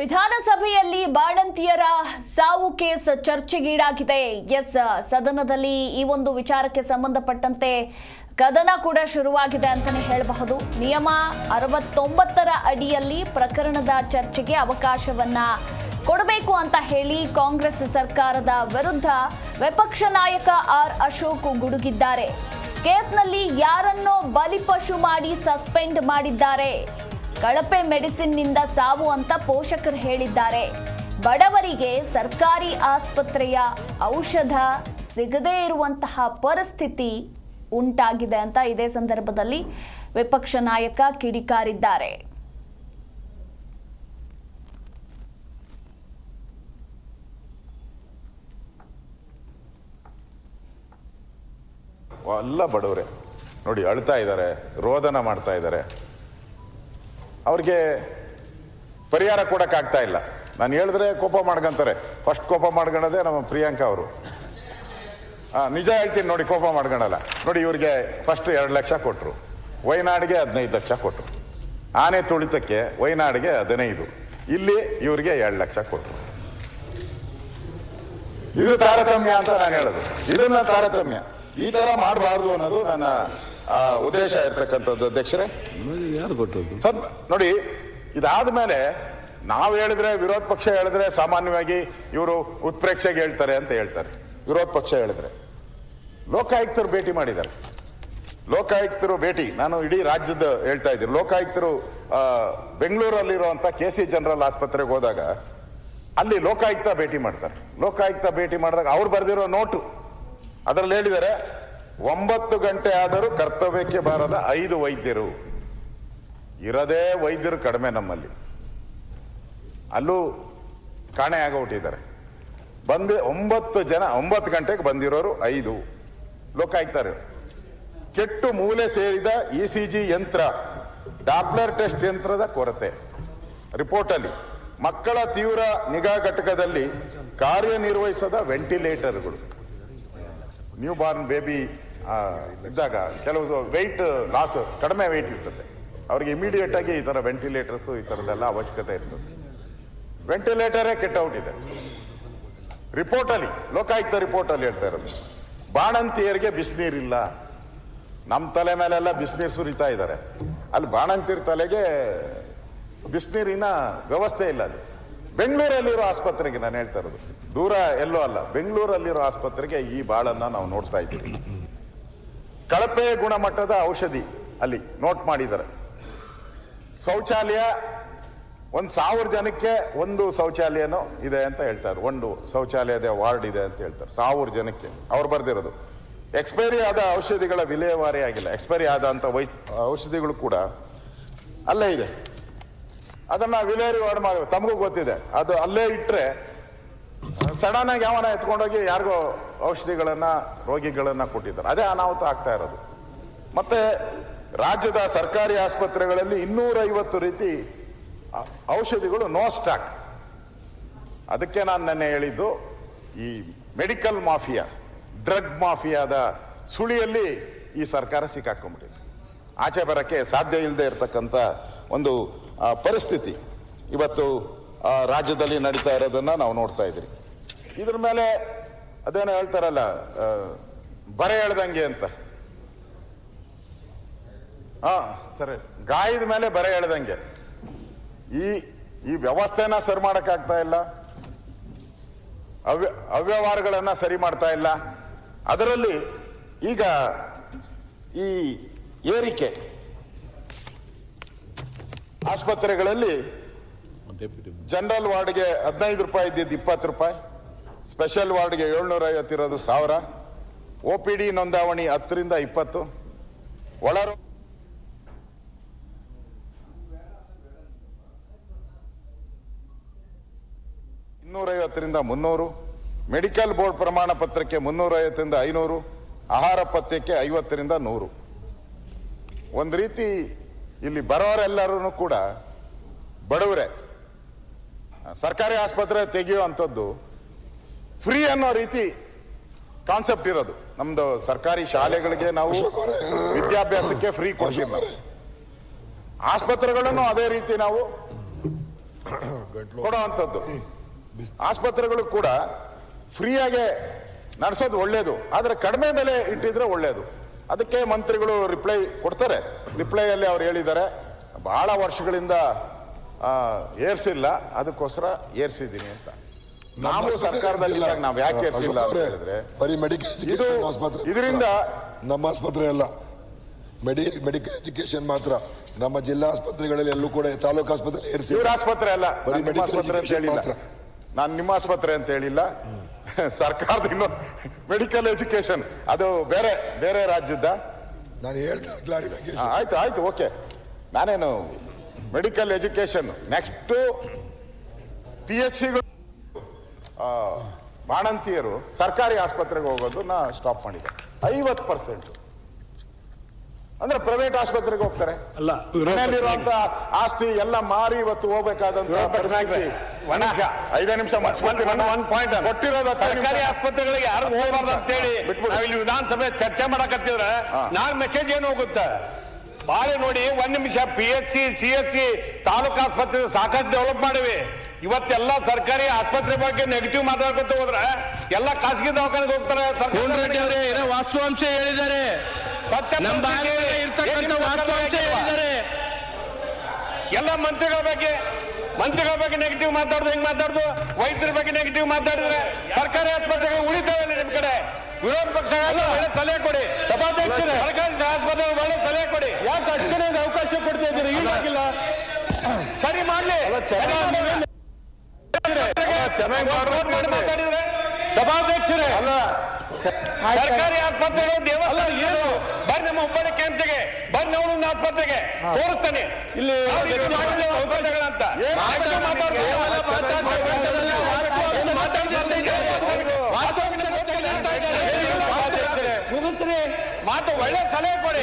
ವಿಧಾನಸಭೆಯಲ್ಲಿ ಬಾಣಂತಿಯರ ಸಾವು case ಚರ್ಚೆಗೀಡಾಗಿದೆ. S, ಸದನದಲ್ಲಿ ಈ ಒಂದು ವಿಚಾರಕ್ಕೆ ಸಂಬಂಧಪಟ್ಟಂತೆ ಕದನ ಕೂಡ ಶುರುವಾಗಿದೆ ಅಂತಾನೆ ಹೇಳಬಹುದು. ನಿಯಮ ಅರವತ್ತೊಂಬತ್ತರ ಅಡಿಯಲ್ಲಿ ಪ್ರಕರಣದ ಚರ್ಚೆಗೆ ಅವಕಾಶವನ್ನ ಕೊಡಬೇಕು ಅಂತ ಹೇಳಿ ಕಾಂಗ್ರೆಸ್ ಸರ್ಕಾರದ ವಿರುದ್ಧ ವಿಪಕ್ಷ ನಾಯಕ ಆರ್ ಅಶೋಕ್ ಗುಡುಗಿದ್ದಾರೆ. ಕೇಸ್ನಲ್ಲಿ ಯಾರನ್ನೋ ಬಲಿಪಶು ಮಾಡಿ ಸಸ್ಪೆಂಡ್ ಮಾಡಿದ್ದಾರೆ. ಕಳಪೆ ಮೆಡಿಸಿನ್ನಿಂದ ಸಾವು ಅಂತ ಪೋಷಕರು ಹೇಳಿದ್ದಾರೆ. ಬಡವರಿಗೆ ಸರ್ಕಾರಿ ಆಸ್ಪತ್ರೆಯ ಔಷಧ ಸಿಗದೇ ಇರುವಂತಹ ಪರಿಸ್ಥಿತಿ ಉಂಟಾಗಿದೆ ಅಂತ ಇದೇ ಸಂದರ್ಭದಲ್ಲಿ ವಿಪಕ್ಷ ನಾಯಕ ಕಿಡಿಕಾರಿದ್ದಾರೆ. ಎಲ್ಲ ಬಡವರೇ, ನೋಡಿ ಅಳ್ತಾ ಇದ್ದಾರೆ, ರೋದನ ಮಾಡ್ತಾ ಇದ್ದಾರೆ. ಅವ್ರಿಗೆ ಪರಿಹಾರ ಕೊಡೋಕ್ಕಾಗ್ತಾ ಇಲ್ಲ. ನಾನು ಹೇಳಿದ್ರೆ ಕೋಪ ಮಾಡ್ಕೊಂತಾರೆ. ಫಸ್ಟ್ ಕೋಪ ಮಾಡ್ಕೊಳ್ಳೋದೇ ನಮ್ಮ ಪ್ರಿಯಾಂಕಾ ಅವರು. ಆ, ನಿಜ ಹೇಳ್ತೀನಿ ನೋಡಿ ಕೋಪ ಮಾಡ್ಕೊಳಲ್ಲ ನೋಡಿ ಇವ್ರಿಗೆ ಫಸ್ಟ್ ಎರಡು ಲಕ್ಷ ಕೊಟ್ರು. ವಯನಾಡಿಗೆ ಹದಿನೈದು ಲಕ್ಷ ಕೊಟ್ರು. ಆನೆ ತುಳಿತಕ್ಕೆ ವಯನಾಡಿಗೆ ಹದಿನೈದು. ಇಲ್ಲಿ ಇವ್ರಿಗೆ ಎರಡು ಲಕ್ಷ ಕೊಟ್ರು. ಇದು ತಾರತಮ್ಯ ಅಂತ ನಾನು ಹೇಳೋದು. ಇದನ್ನ ತಾರತಮ್ಯ. ಈ ತರ ಮಾಡಬಾರ್ದು ಅನ್ನೋದು ನನ್ನ ಉದ್ದೇಶ ಇರ್ತಕ್ಕಂಥದ್ದು ಅಧ್ಯಕ್ಷರೇ? ಯಾರು ಕೊಟ್ಟದ್ದು? ಸರ್ ನೋಡಿ ಇದಾದ ಮೇಲೆ ನಾವು ಹೇಳಿದ್ರೆ ವಿರೋಧ ಪಕ್ಷ ಹೇಳಿದ್ರೆ ಸಾಮಾನ್ಯವಾಗಿ ಇವರು ಉತ್ಪ್ರೇಕ್ಷೆಗೆ ಹೇಳ್ತಾರೆ ಅಂತ ಹೇಳ್ತಾರೆ. ವಿರೋಧ ಪಕ್ಷ ಹೇಳಿದ್ರೆ. ಲೋಕಾಯುಕ್ತರು ಭೇಟಿ ಮಾಡಿದ್ದಾರೆ. ಲೋಕಾಯುಕ್ತರು ಭೇಟಿ ನಾನು ಇಡೀ ರಾಜ್ಯದ ಹೇಳ್ತಾ ಇದ್ದೀನಿ. ಲೋಕಾಯುಕ್ತರು ಆ, ಬೆಂಗಳೂರಲ್ಲಿರುವಂತ ಕೆ ಸಿ ಜನರಲ್ ಆಸ್ಪತ್ರೆಗೆ ಹೋದಾಗ ಅಲ್ಲಿ ಲೋಕಾಯುಕ್ತ ಭೇಟಿ ಮಾಡ್ತಾರೆ. ಲೋಕಾಯುಕ್ತ ಭೇಟಿ ಮಾಡಿದಾಗ ಅವ್ರು ಬರೆದಿರೋ ನೋಟು. ಅದರಲ್ಲಿ ಹೇಳಿದ್ದಾರೆ ಒಂಬತ್ತು ಗಂಟೆ ಆದರೂ ಕರ್ತವ್ಯಕ್ಕೆ ಬಾರದ ಐದು ವೈದ್ಯರು. ಇರದೇ ವೈದ್ಯರು ಕಡಿಮೆ ನಮ್ಮಲ್ಲಿ. ಅಲ್ಲೂ ಕಾಣೆ ಆಗೋಗ್ಬಿಟ್ಟಿದ್ದಾರೆ. ಬಂದು ಒಂಬತ್ತು ಜನ, ಒಂಬತ್ತು ಗಂಟೆಗೆ ಬಂದಿರೋರು ಐದು. ಲೋಕಾಯುಕ್ತರು. ಕೆಟ್ಟು ಮೂಲೆ ಸೇರಿದ ಇ ಸಿ ಜಿ ಯಂತ್ರ, ಡಾಪ್ಲರ್ ಟೆಸ್ಟ್ ಯಂತ್ರದ ಕೊರತೆ. ರಿಪೋರ್ಟ್ ಅಲ್ಲಿ ಮಕ್ಕಳ ತೀವ್ರ ನಿಗಾ ಘಟಕದಲ್ಲಿ ಕಾರ್ಯನಿರ್ವಹಿಸದ ವೆಂಟಿಲೇಟರ್ಗಳು. ನ್ಯೂ ಬಾರ್ನ್ ಬೇಬಿ ಇದ್ದಾಗ ಕೆಲವು ವೆಯ್ಟ್ ಲಾಸ್ ಕಡಿಮೆ ವೆಯ್ಟ್ ಇರ್ತದೆ. ಅವ್ರಿಗೆ ಇಮಿಡಿಯೇಟ್ ಆಗಿ ಈ ತರ ವೆಂಟಿಲೇಟರ್ಸ್ ಈ ತರದೆಲ್ಲ ಅವಶ್ಯಕತೆ ಇರ್ತದೆ. ವೆಂಟಿಲೇಟರೇ ಇದೆ. ರಿಪೋರ್ಟ್ ಅಲ್ಲಿ, ಲೋಕಾಯುಕ್ತ ರಿಪೋರ್ಟ್ ಅಲ್ಲಿ ಹೇಳ್ತಾ ಇರೋದು. ಬಾಣಂತಿಯರಿಗೆ ಬಿಸಿನೀರಿಲ್ಲ. ನಮ್ಮ ತಲೆ ಮೇಲೆಲ್ಲ ಬಿಸಿನೀರು ಸುರಿತಾ ಇದ್ದಾರೆ ಅಲ್ಲಿ ಬಾಣಂತಿಯರ ತಲೆಗೆ ಬಿಸಿನೀರಿನ ವ್ಯವಸ್ಥೆ ಇಲ್ಲ ಅದು ಬೆಂಗಳೂರಲ್ಲಿರೋ ಆಸ್ಪತ್ರೆಗೆ ನಾನು ಹೇಳ್ತಾ ಇರೋದು. ದೂರ ಎಲ್ಲೋ ಅಲ್ಲ, ಬೆಂಗಳೂರಲ್ಲಿರೋ ಆಸ್ಪತ್ರೆಗೆ ಈ ಬಾಳನ್ನ ನಾವು ನೋಡ್ತಾ ಇದ್ದೀವಿ. ಕಳಪೆ ಗುಣಮಟ್ಟದ ಔಷಧಿ ಅಲ್ಲಿ ನೋಟ್ ಮಾಡಿದ್ದಾರೆ. ಶೌಚಾಲಯ ಒಂದು ಸಾವಿರ ಜನಕ್ಕೆ ಒಂದು ಶೌಚಾಲಯನೂ ಇದೆ ಅಂತ ಹೇಳ್ತಾರೆ. ಒಂದು ಶೌಚಾಲಯದ ವಾರ್ಡ್ ಇದೆ ಅಂತ ಹೇಳ್ತಾರೆ. ಸಾವಿರ ಜನಕ್ಕೆ. ಅವ್ರು ಬರೆದಿರೋದು. ಎಕ್ಸ್ಪೈರಿ ಆದ ಔಷಧಿಗಳ ವಿಲೇವಾರಿ ಆಗಿಲ್ಲ. ಎಕ್ಸ್ಪೈರಿ ಆದಂತ ಔಷಧಿಗಳು ಕೂಡ ಅಲ್ಲೇ ಇದೆ. ಅದನ್ನ ವಿಲೇರಿ ವಾರ್ಡ್ ಮಾಡಬೇಕು ತಮಗೂ ಗೊತ್ತಿದೆ. ಅದು ಅಲ್ಲೇ ಇಟ್ರೆ ಸಡನ್ ಆಗಿ ಯಾವನ ಎತ್ಕೊಂಡೋಗಿ ಯಾರಿಗೋ ಔಷಧಿಗಳನ್ನ, ರೋಗಿಗಳನ್ನ ಕೊಟ್ಟಿದ್ದಾರೆ. ಅದೇ ಅನಾಹುತ ಆಗ್ತಾ ಇರೋದು. ಮತ್ತೆ ರಾಜ್ಯದ ಸರ್ಕಾರಿ ಆಸ್ಪತ್ರೆಗಳಲ್ಲಿ ಇನ್ನೂರ ಐವತ್ತು ರೀತಿ ಔಷಧಿಗಳು ನೋ ಸ್ಟಾಕ್. ಅದಕ್ಕೆ ನಾನು ನೆನ್ನೆ ಹೇಳಿದ್ದು, ಈ ಮೆಡಿಕಲ್ ಮಾಫಿಯಾ, ಡ್ರಗ್ ಮಾಫಿಯಾದ ಸುಳಿಯಲ್ಲಿ ಈ ಸರ್ಕಾರ ಸಿಕ್ಕಾಕೊಂಡ್ಬಿಟ್ಟಿದೆ. ಆಚೆ ಬರಕ್ಕೆ ಸಾಧ್ಯ ಇಲ್ಲದೆ ಇರತಕ್ಕಂತ ಒಂದು ಪರಿಸ್ಥಿತಿ ಇವತ್ತು ರಾಜ್ಯದಲ್ಲಿ ನಡೀತಾ ಇರೋದನ್ನ ನಾವು ನೋಡ್ತಾ ಇದ್ರಿ ಇದ್ರ ಮೇಲೆ ಅದೇನೋ ಹೇಳ್ತಾರಲ್ಲ ಬರೆ ಎಳ್ದಂಗೆ ಅಂತ. ಹಾ ಸರಿ. ಗಾಯದ ಮೇಲೆ ಬರೆ ಎಳ್ದಂಗೆ ಈ ಈ ವ್ಯವಸ್ಥೆನ ಸರಿ ಮಾಡಕ್ಕಾಗ್ತಾ ಇಲ್ಲ. ಅವ್ಯ ಅವ್ಯವಹಾರಗಳನ್ನ ಸರಿ ಮಾಡ್ತಾ ಇಲ್ಲ. ಅದರಲ್ಲಿ ಈಗ ಈ ಏರಿಕೆ ಆಸ್ಪತ್ರೆಗಳಲ್ಲಿ ಡೆಪ್ಯೂಟಿ ಜನರಲ್ ವಾರ್ಡ್ಗೆ ಹದಿನೈದು ರೂಪಾಯಿ ಇದ್ದಿದ್ದು ಇಪ್ಪತ್ತು ರೂಪಾಯಿ. ಸ್ಪೆಷಲ್ ವಾರ್ಡ್ಗೆ ಏಳ್ನೂರ ಐವತ್ತಿರೋದು ಸಾವಿರ. ಒ ಪಿ ಡಿ ನೋಂದಾವಣಿ ಹತ್ತರಿಂದ ಇಪ್ಪತ್ತು. ಒಳರು ಇನ್ನೂರೈವತ್ತರಿಂದ ಮುನ್ನೂರು. ಮೆಡಿಕಲ್ ಬೋರ್ಡ್ ಪ್ರಮಾಣ ಪತ್ರಕ್ಕೆ ಮುನ್ನೂರೈವತ್ತರಿಂದ ಐನೂರು. ಆಹಾರ ಪಥ್ಯಕ್ಕೆ ಐವತ್ತರಿಂದ ನೂರು. ಒಂದು ರೀತಿ ಇಲ್ಲಿ ಬರೋರೆಲ್ಲರೂ ಕೂಡ ಬಡವರೇ. ಸರ್ಕಾರಿ ಆಸ್ಪತ್ರೆ ತೆಗೆಯುವಂಥದ್ದು ಫ್ರೀ ಅನ್ನೋ ರೀತಿ ಕಾನ್ಸೆಪ್ಟ್ ಇರೋದು. ನಮ್ದು ಸರ್ಕಾರಿ ಶಾಲೆಗಳಿಗೆ ನಾವು ವಿದ್ಯಾಭ್ಯಾಸಕ್ಕೆ ಫ್ರೀ ಕೊಡ್ತೀವಿ. ಆಸ್ಪತ್ರೆಗಳನ್ನು ಅದೇ ರೀತಿ ನಾವು ಕೊಡುವಂಥದ್ದು. ಆಸ್ಪತ್ರೆಗಳು ಕೂಡ ಫ್ರೀಯಾಗೆ ನಡೆಸೋದು ಒಳ್ಳೇದು. ಆದರೆ ಕಡಿಮೆ ಬೆಲೆ ಇಟ್ಟಿದ್ರೆ ಒಳ್ಳೇದು. ಅದಕ್ಕೆ ಮಂತ್ರಿಗಳು ರಿಪ್ಲೈ ಕೊಡ್ತಾರೆ. ರಿಪ್ಲೈಯಲ್ಲಿ ಅವ್ರು ಹೇಳಿದ್ದಾರೆ. ಬಹಳ ವರ್ಷಗಳಿಂದ ಆ, ಏರ್ಸಿಲ್ಲ. ಅದಕ್ಕೋಸ್ಕರ ಏರ್ಸಿದ್ದೀನಿ ಅಂತ. ನಾವು ಸರ್ಕಾರದಲ್ಲಿ ನಾವು ಯಾಕೆ ಅಂತ ಹೇಳಿದ್ರೆ ಬರೀ ಮೆಡಿಕಲ್ ಆಸ್ಪತ್ರೆ ಇದರಿಂದ ನಮ್ಮ ಆಸ್ಪತ್ರೆ ಅಲ್ಲ. ಮೆಡಿ ಮೆಡಿಕಲ್ ಎಜುಕೇಶನ್ ಮಾತ್ರ. ನಮ್ಮ ಜಿಲ್ಲಾ ಆಸ್ಪತ್ರೆಗಳಲ್ಲಿ ಎಲ್ಲೂ ಕೂಡ ತಾಲೂಕು ಆಸ್ಪತ್ರೆ ಏರಿಸಿ ಇವ್ರ ಆಸ್ಪತ್ರೆ ಅಲ್ಲ. ಬರೀ ಮೆಡಿಕಲ್ ಆಸ್ಪತ್ರೆ ಅಂತ ಹೇಳಿಲ್ಲ. ನಾನು ನಿಮ್ಮ ಆಸ್ಪತ್ರೆ ಅಂತ ಹೇಳಿಲ್ಲ. ಸರ್ಕಾರದ ಇನ್ನೊಂದು ಮೆಡಿಕಲ್ ಎಜುಕೇಶನ್ ಅದು ಬೇರೆ ಬೇರೆ ರಾಜ್ಯದ ನಾನು ಹೇಳ್ತೇನೆ ಆಯ್ತು ಆಯ್ತು ಓಕೆ. ನಾನೇನು medical education next P H ಸಿಗಳು ಬಾಣಂತಿಯರು ಸರ್ಕಾರಿ ಆಸ್ಪತ್ರೆಗೆ ಹೋಗೋದನ್ನ ಸ್ಟಾಪ್ ಮಾಡಿದೆ ಐವತ್ ಪರ್ಸೆಂಟ್ ಅಂದ್ರೆ ಪ್ರೈವೇಟ್ ಆಸ್ಪತ್ರೆಗೆ ಹೋಗ್ತಾರೆ. ಅಲ್ಲ ಮನೆಯಲ್ಲಿರುವಂತ ಆಸ್ತಿ ಎಲ್ಲ ಮಾರಿ ಇವತ್ತು ಹೋಗ್ಬೇಕಾದಂತ. ಐದೇ ನಿಮಿಷ ಕೊಟ್ಟಿರೋದು ಸರ್ಕಾರಿ ಆಸ್ಪತ್ರೆಗಳಿಗೆ ಯಾರು ಹೋಗಬಾರ್ದು ಅಂತ ಹೇಳಿ ಬಿಟ್ಬಿಡು. ನಾವ್ ಇಲ್ಲಿ ವಿಧಾನಸಭೆ ಚರ್ಚೆ ಮಾಡಕತ್ತಿದ್ರ ನಾನ್ ಮೆಸೇಜ್ ಏನು ಹೋಗುತ್ತೆ? ಬಾಳೆ ನೋಡಿ ಒಂದ್ ನಿಮಿಷ P H C C S C taluk ಆಸ್ಪತ್ರೆ ಸಾಕಷ್ಟು ಡೆವಲಪ್ ಮಾಡಿವಿ. ಇವತ್ತೆಲ್ಲ ಸರ್ಕಾರಿ ಆಸ್ಪತ್ರೆ ಬಗ್ಗೆ ನೆಗೆಟಿವ್ ಮಾತಾಡ್ಕೊತ ಹೋದ್ರೆ ಎಲ್ಲ ಖಾಸಗಿ ದವಾಖಾನೆಗೆ ಹೋಗ್ತಾರೆ ರೆಡ್ಡಿ ಅವರೇ ಏನೋ ವಾಸ್ತವಾಂಶ ಹೇಳಿದ್ದಾರೆ. ಸತ್ಯ ನಮ್ಮ ಭಾಗದಲ್ಲಿ ಇರ್ತಕ್ಕಂಥ ವಾಸ್ತವಾಂಶ ಹೇಳಿದ್ದಾರೆ. ಎಲ್ಲ ಮಂತ್ರಿಗಳ ಬಗ್ಗೆ ಮಂತ್ರಿಗಳ ಬಗ್ಗೆ ನೆಗೆಟಿವ್ ಮಾತಾಡುದು ಹೆಂಗ್ ಮಾತಾಡುದು? ವೈದ್ಯರ ಬಗ್ಗೆ ನೆಗೆಟಿವ್ ಮಾತಾಡಿದ್ರೆ ಸರ್ಕಾರಿ ಆಸ್ಪತ್ರೆಗಳು ಉಳಿತಾವೆ ನಿಮ್ ಕಡೆ. ವಿರೋಧ ಪಕ್ಷ ಒಳ್ಳೆ ಸಲಹೆ ಕೊಡಿ. ಸಭಾಧ್ಯಕ್ಷರು. ಸರ್ಕಾರಿ ಆಸ್ಪತ್ರೆ ಒಳ್ಳೆ ಸಲಹೆ ಕೊಡಿ. ಯಾಕೆ ಅಷ್ಟೇ ಅವಕಾಶ ಕೊಡ್ತಾ ಇದ್ದೀರಿ? ಈಗಾಗಿಲ್ಲ. ಸರಿ ಮಾಡ್ಲಿ. ಸಭಾಧ್ಯಕ್ಷರೇ. ಅಲ್ಲ ಸರ್ಕಾರಿ ಆಸ್ಪತ್ರೆಗಳು ದೇವಸ್ಥಾನ ಏನು? ಬರ್ ನಮ್ಮ ಹುಬ್ಬಳ್ಳಿ ಕ್ಯಾಂಪ್ಸ್ಗೆ ಬರ್ ನಮ್ಮ ಆಸ್ಪತ್ರೆಗೆ. ತೋರಿಸ್ತಾನೆ. ಇಲ್ಲಿ ಮಾತು ಒಳ್ಳೆ ಸಲಹೆ ಕೊಡಿ.